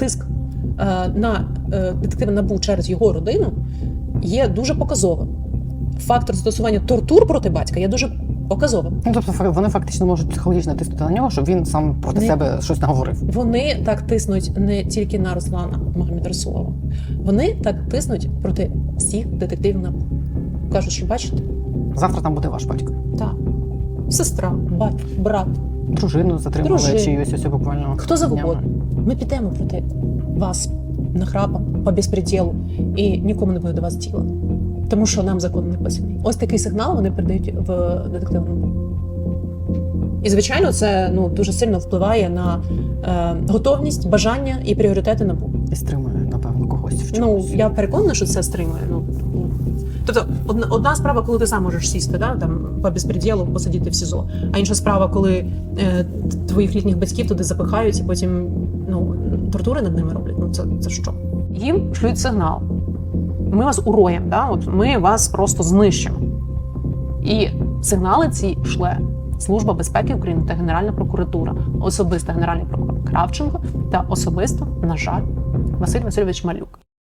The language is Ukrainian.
тиск е, на е, детектива НАБУ через його родину є дуже показовим. Фактор застосування тортур проти батька є дуже показовим. Ну, тобто вони фактично можуть психологічно тиснути на нього, щоб він сам проти Ні. себе щось наговорив. Вони так тиснуть не тільки на Руслана Магомедрасулова. Вони так тиснуть проти всіх детективів НАБУ. Кажуть, що бачите, Завтра там буде ваш батько. так, сестра, батько, брат, Дружину затримали Дружину. чиюсь ось буквально. хто завгодно. днями. Ми підемо проти вас нахрапом, по безпреділу, і нікому не буде до вас діла. Тому що нам закон не писаний. Ось такий сигнал вони передають в детективному. І, звичайно, це ну, дуже сильно впливає на е, готовність, бажання і пріоритети НАБУ. І стримує, напевно, когось в Ну, я переконана, що це стримує. Ну, ну. Тобто, одна, справа, коли ти сам можеш сісти, да, там, по безпреділу посидіти в СІЗО, а інша справа, коли е, твоїх літніх батьків туди запихають і потім ну, тортури над ними роблять. Ну, це, це що? Їм шлють сигнал. Ми вас уроємо, да? От ми вас просто знищимо. І сигнали ці шле Служба безпеки України та Генеральна прокуратура, особисто Генеральний прокурор Кравченко та особисто, на жаль, Василь Васильович Малюк.